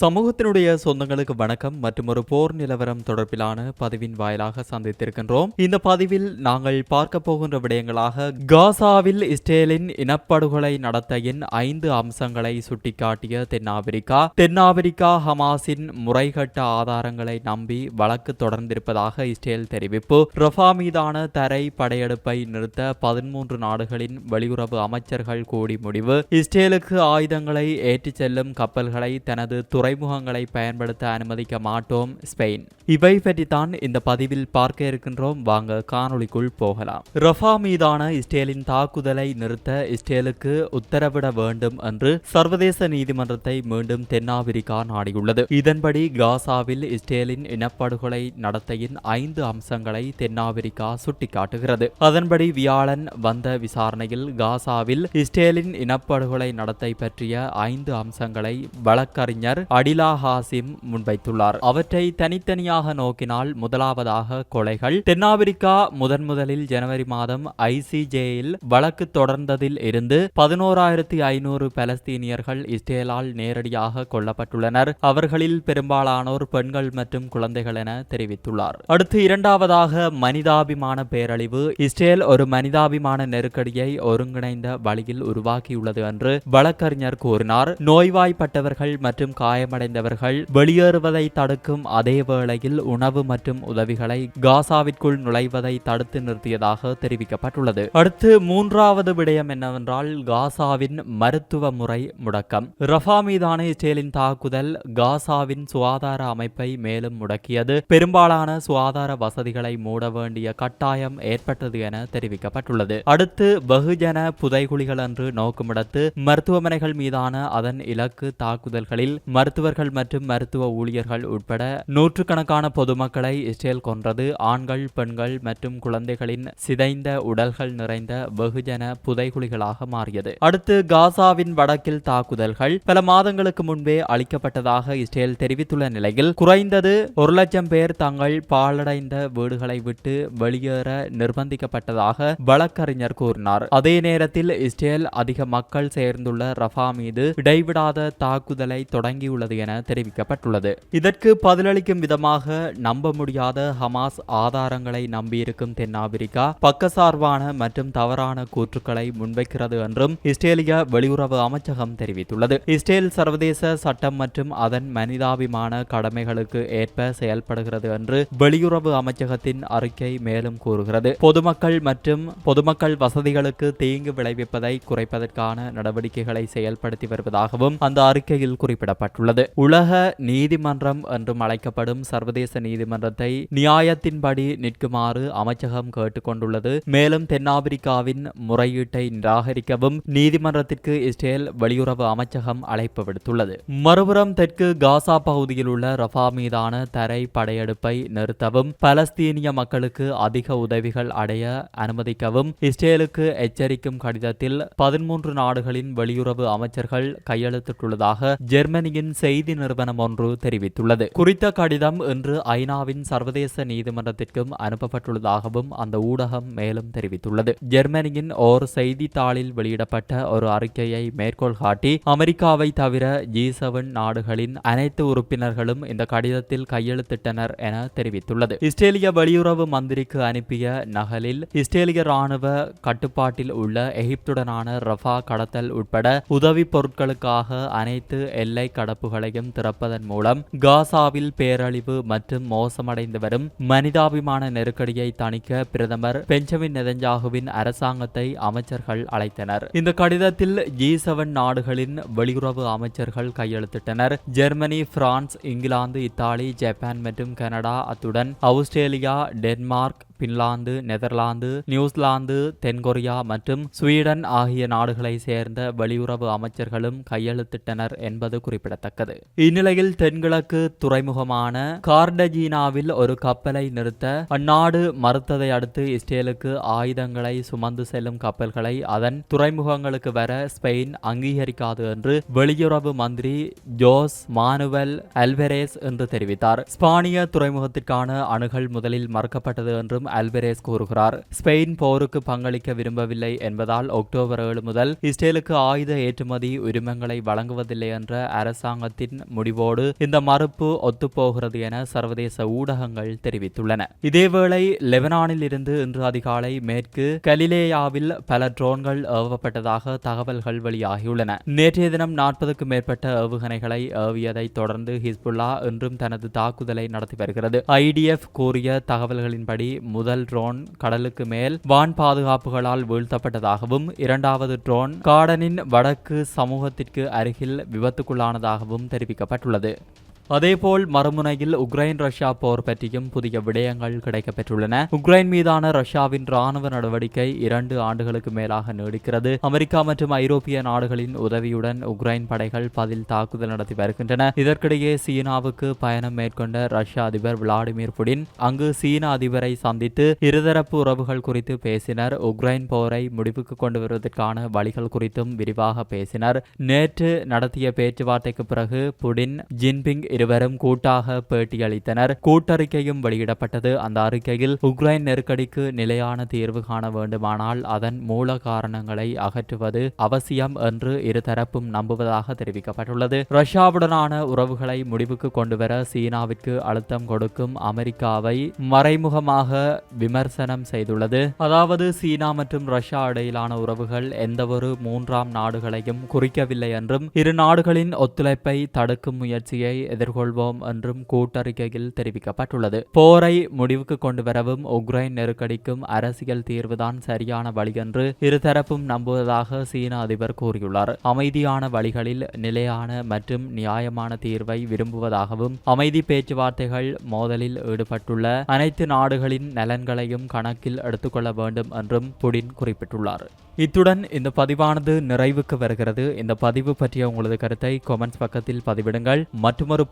சமூகத்தினுடைய சொந்தங்களுக்கு வணக்கம் மற்றும் ஒரு போர் நிலவரம் தொடர்பிலான பதிவின் வாயிலாக சந்தித்திருக்கின்றோம். இந்த பதிவில் நாங்கள் பார்க்க போகின்ற விடயங்களாக காசாவில் இஸ்ரேலின் இனப்படுகொலை நடத்தையின் ஐந்து அம்சங்களை சுட்டிக்காட்டிய தென்னாப்பிரிக்கா. தென்னாப்பிரிக்கா ஹமாஸின் முறைகட்ட ஆதாரங்களை நம்பி வழக்கு தொடர்ந்திருப்பதாக இஸ்ரேல் தெரிவிப்பு. ரஃபா மீதான தரை படையெடுப்பை நிறுத்த பதிமூன்று நாடுகளின் வெளியுறவு அமைச்சர்கள் கூடி முடிவு. இஸ்ரேலுக்கு ஆயுதங்களை ஏற்றிச் செல்லும் கப்பல்களை தனது துறைமுகங்களை பயன்படுத்த அனுமதிக்க மாட்டோம் ஸ்பெயின். இவை பற்றித்தான் இந்த பதிவில் பார்க்க இருக்கின்றோம். வாங்க காணொளிக்குள் போகலாம். ரஃபா மீதான இஸ்ரேலின் தாக்குதலை நிறுத்த இஸ்ரேலுக்கு உத்தரவிட வேண்டும் என்று சர்வதேச நீதிமன்றத்தை மீண்டும் தென்னாப்பிரிக்கா நாடியுள்ளது. இதன்படி காசாவில் இஸ்ரேலின் இனப்படுகொலை நடத்தையின் ஐந்து அம்சங்களை தென்னாப்பிரிக்கா சுட்டிக்காட்டுகிறது. அதன்படி வியாழன் வந்த விசாரணையில் காசாவில் இஸ்ரேலின் இனப்படுகொலை நடத்தை பற்றிய ஐந்து அம்சங்களை வழக்கறிஞர் அடிலா ஹாசிம் முன்வைத்துள்ளார். அவற்றை தனித்தனியாக நோக்கினால் முதலாவதாக கொலைகள். தென்னாப்பிரிக்கா முதன் முதலில் ஜனவரி மாதம் ஐசிஜேயில் வழக்கு தொடர்ந்ததில் இருந்து பதினோராயிரத்தி ஐநூறு பலஸ்தீனியர்கள் இஸ்ரேலால் நேரடியாக கொல்லப்பட்டுள்ளனர். அவர்களில் பெரும்பாலானோர் பெண்கள் மற்றும் குழந்தைகள் என தெரிவித்துள்ளார். அடுத்து இரண்டாவதாக மனிதாபிமான பேரழிவு. இஸ்ரேல் ஒரு மனிதாபிமான நெருக்கடியை ஒருங்கிணைந்த வழியில் உருவாக்கியுள்ளது என்று வழக்கறிஞர் கூறினார். நோய்வாய்ப்பட்டவர்கள் மற்றும் காயமடைந்தவர்கள் வெளியேறுவதை தடுக்கும் அதே வேளையில் உணவு மற்றும் உதவிகளை காசாவிற்குள் நுழைவதை தடுத்து நிறுத்தியதாக தெரிவிக்கப்பட்டுள்ளது. அடுத்து மூன்றாவது விடயம் என்னவென்றால் காசாவின் மருத்துவ முறை முடக்கம். ரஃபா மீதான இஸ்ரேலின் தாக்குதல் காசாவின் சுகாதார அமைப்பை மேலும் முடக்கியது. பெரும்பாலான சுகாதார வசதிகளை மூட வேண்டிய கட்டாயம் ஏற்பட்டது என தெரிவிக்கப்பட்டுள்ளது. அடுத்து வெகுஜன புதைகுழிகள் என்று நோக்குமிடத்து மருத்துவமனைகள் மீதான அதன் இலக்கு தாக்குதல்களில் மருத்துவர்கள் மற்றும் மருத்துவ ஊழியர்கள் உட்பட நூற்றுக்கணக்கான பொதுமக்களை இஸ்ரேல் கொன்றது. ஆண்கள் பெண்கள் மற்றும் குழந்தைகளின் சிதைந்த உடல்கள் நிறைந்த வெகுஜன புதைகுழிகளாக மாறியது. அடுத்து காசாவின் வடக்கில் தாக்குதல்கள் பல மாதங்களுக்கு முன்பே அளிக்கப்பட்டதாக இஸ்ரேல் தெரிவித்துள்ள நிலையில் குறைந்தது ஒரு லட்சம் பேர் தங்கள் பாழடைந்த வீடுகளை விட்டு வெளியேற நிர்பந்திக்கப்பட்டதாக வழக்கறிஞர் கூறினார். அதே நேரத்தில் இஸ்ரேல் அதிக மக்கள் சேர்ந்துள்ள ரஃபா மீது இடைவிடாத தாக்குதலை தொடங்கியுள்ள உள்ளது என தெரிவிக்கப்பட்டுள்ளது. இதற்கு பதிலளிக்கும் விதமாக நம்ப முடியாத ஹமாஸ் ஆதாரங்களை நம்பியிருக்கும் தென்னாப்பிரிக்கா பக்கசார்பான மற்றும் தவறான கூற்றுக்களை முன்வைக்கிறது என்றும் இஸ்ரேலிய வெளியுறவு அமைச்சகம் தெரிவித்துள்ளது. இஸ்ரேல் சர்வதேச சட்டம் மற்றும் அதன் மனிதாபிமான கடமைகளுக்கு ஏற்ப செயல்படுகிறது என்று வெளியுறவு அமைச்சகத்தின் அறிக்கை மேலும் கூறுகிறது. பொதுமக்கள் மற்றும் பொதுமக்கள் வசதிகளுக்கு தீங்கு விளைவிப்பதை குறைப்பதற்கான நடவடிக்கைகளை செயல்படுத்தி வருவதாகவும் அந்த அறிக்கையில் குறிப்பிடப்பட்டுள்ளது. உலக நீதிமன்றம் என்றும் அழைக்கப்படும் சர்வதேச நீதிமன்றத்தை நியாயத்தின்படி நிற்குமாறு அமைச்சகம் கேட்டுக்கொண்டுள்ளது. மேலும் தென்னாப்பிரிக்காவின் முறையீட்டை நிராகரிக்கவும் நீதிமன்றத்திற்கு இஸ்ரேல் வெளியுறவு அமைச்சகம் அழைப்பு விடுத்துள்ளது. மறுபுறம் தெற்கு காசா பகுதியில் உள்ள ரஃபா மீதான தரை படையெடுப்பை நிறுத்தவும் பலஸ்தீனிய மக்களுக்கு அதிக உதவிகள் அடைய அனுமதிக்கவும் இஸ்ரேலுக்கு எச்சரிக்கும் கடிதத்தில் பதிமூன்று நாடுகளின் வெளியுறவு அமைச்சர்கள் கையெழுத்திட்டுள்ளதாக ஜெர்மனியின் செய்தி நிறுவனம் ஒன்று தெரிவித்துள்ளது. குறித்த கடிதம் இன்று ஐநாவின் சர்வதேச நீதிமன்றத்திற்கும் அனுப்பப்பட்டுள்ளதாகவும் அந்த ஊடகம் மேலும் தெரிவித்துள்ளது. ஜெர்மனியின் ஓர் செய்தித்தாளில் வெளியிடப்பட்ட ஒரு அறிக்கையை மேற்கோள் காட்டி அமெரிக்காவை தவிர ஜி செவன் நாடுகளின் அனைத்து உறுப்பினர்களும் இந்த கடிதத்தில் கையெழுத்திட்டனர் என தெரிவித்துள்ளது. இஸ்ரேலிய வெளியுறவு மந்திரிக்கு அனுப்பிய நகலில் இஸ்ரேலிய ராணுவ கட்டுப்பாட்டில் உள்ள எகிப்துடனான ரஃபா கடத்தல் உட்பட உதவி பொருட்களுக்காக அனைத்து எல்லை கடப்புகளையும் திறப்பதன் மூலம் காசாவில் பேரழிவு மற்றும் மோசமடைந்து வரும் மனிதாபிமான நெருக்கடியை தணிக்க பிரதமர் பெஞ்சமின் நெதஞ்சாகுவின் அரசாங்கத்தை அமைச்சர்கள் அழைத்தனர். இந்த கடிதத்தில் ஜி செவன் நாடுகளின் வெளியுறவு அமைச்சர்கள் கையெழுத்திட்டனர். Germany France England Italy Japan மற்றும் கனடா அத்துடன் Australia Denmark Finland Netherlands New Zealand தென்கொரியா மற்றும் ஸ்வீடன் ஆகிய நாடுகளை சேர்ந்த வெளியுறவு அமைச்சர்களும் கையெழுத்திட்டனர் என்பது குறிப்பிடத்தக்கது. இந்நிலையில் தென்கிழக்கு துறைமுகமான கார்டஜீனாவில் ஒரு கப்பலை நிறுத்த அந்நாடு மறுத்ததை அடுத்து இஸ்ரேலுக்கு ஆயுதங்களை சுமந்து செல்லும் கப்பல்களை அதன் துறைமுகங்களுக்கு வர ஸ்பெயின் அங்கீகரிக்காது என்று வெளியுறவு மந்திரி ஜோஸ் மானுவல் அல்வெரேஸ் என்று தெரிவித்தார். ஸ்பானிய துறைமுகத்திற்கான அணுகல் முதலில் மறுக்கப்பட்டது என்றும் அல்பரேஸ் கூறுகிறார். ஸ்பெயின் போருக்கு பங்களிக்க விரும்பவில்லை என்பதால் அக்டோபர் ஏழு முதல் இஸ்ரேலுக்கு ஆயுத ஏற்றுமதி உரிமங்களை வழங்குவதில்லை என்ற அரசாங்கத்தின் முடிவோடு இந்த மறுப்பு ஒத்துப்போகிறது என சர்வதேச ஊடகங்கள் தெரிவித்துள்ளன. இதேவேளை லெபனானில் இருந்து இன்று அதிகாலை மேற்கு கலிலேயாவில் பல ட்ரோன்கள் ஏவப்பட்டதாக தகவல்கள் வெளியாகியுள்ளன. நேற்றைய தினம் நாற்பதுக்கும் மேற்பட்ட ஏவுகணைகளை ஏவியதை தொடர்ந்து ஹிஸ்புல்லா இன்றும் தனது தாக்குதலை நடத்தி வருகிறது. ஐடிஎஃப் கூறிய தகவல்களின்படி முதல் ட்ரோன் கடலுக்கு மேல் வான் பாதுகாப்புகளால் வீழ்த்தப்பட்டதாகவும் இரண்டாவது ட்ரோன் காடனின் வடக்கு சமூகத்திற்கு அருகில் விபத்துக்குள்ளானதாகவும் தெரிவிக்கப்பட்டுள்ளது. அதேபோல் மறுமுனையில் உக்ரைன் ரஷ்யா போர் பற்றியும் புதிய விடயங்கள் கிடைக்கப்பெற்றுள்ளன. உக்ரைன் மீதான ரஷ்யாவின் ராணுவ நடவடிக்கை இரண்டு ஆண்டுகளுக்கு மேலாக நீடிக்கிறது. அமெரிக்கா மற்றும் ஐரோப்பிய நாடுகளின் உதவியுடன் உக்ரைன் படைகள் பதில் தாக்குதல் நடத்தி வருகின்றன. இதற்கிடையே சீனாவுக்கு பயணம் மேற்கொண்ட ரஷ்ய அதிபர் விளாடிமிர் புடின் அங்கு சீன அதிபரை சந்தித்து இருதரப்பு உறவுகள் குறித்து பேசினர். உக்ரைன் போரை முடிவுக்கு கொண்டு வருவதற்கான வழிகள் குறித்தும் விரிவாக பேசினர். நேற்று நடத்திய பேச்சுவார்த்தைக்கு பிறகு புடின் ஜின்பிங் இருவரும் கூட்டாக பேட்டியளித்தனர் கூட்டறிக்கையும் வெளியிடப்பட்டது. அந்த அறிக்கையில் உக்ரைன் நெருக்கடிக்கு நிலையான தீர்வு காண வேண்டுமானால் அதன் மூல காரணங்களை அகற்றுவது அவசியம் என்று இருதரப்பும் நம்புவதாக தெரிவிக்கப்பட்டுள்ளது. ரஷ்யாவுடனான உறவுகளை முடிவுக்கு கொண்டுவர சீனாவிற்கு அழுத்தம் கொடுக்கும் அமெரிக்காவை மறைமுகமாக விமர்சனம் செய்துள்ளது. அதாவது சீனா மற்றும் ரஷ்யா இடையிலான உறவுகள் எந்தவொரு மூன்றாம் நாடுகளையும் குறிக்கவில்லை என்றும் இரு நாடுகளின் ஒத்துழைப்பை தடுக்கும் முயற்சியை எதிர்கொள்வோம் என்றும் கூட்டறிக்கையில் தெரிவிக்கப்பட்டுள்ளது. போரை முடிவுக்கு கொண்டு வரவும் உக்ரைன் நெருக்கடிக்கும் அரசியல் தீர்வுதான் சரியான வழி என்று இருதரப்பும் நம்புவதாக சீன அதிபர் கூறியுள்ளார். அமைதியான வழிகளில் நிலையான மற்றும் நியாயமான தீர்வை விரும்புவதாகவும் அமைதி பேச்சுவார்த்தைகள் மோதலில் ஈடுபட்டுள்ள அனைத்து நாடுகளின் நலன்களையும் கணக்கில் எடுத்துக்கொள்ள வேண்டும் என்றும் புடின் குறிப்பிட்டுள்ளார். இத்துடன் இந்த பதிவானது நிறைவுக்கு வருகிறது. இந்த பதிவு பற்றிய உங்களது கருத்தை கொமெண்ட்ஸ் பக்கத்தில் பதிவிடுங்கள். மற்றொரு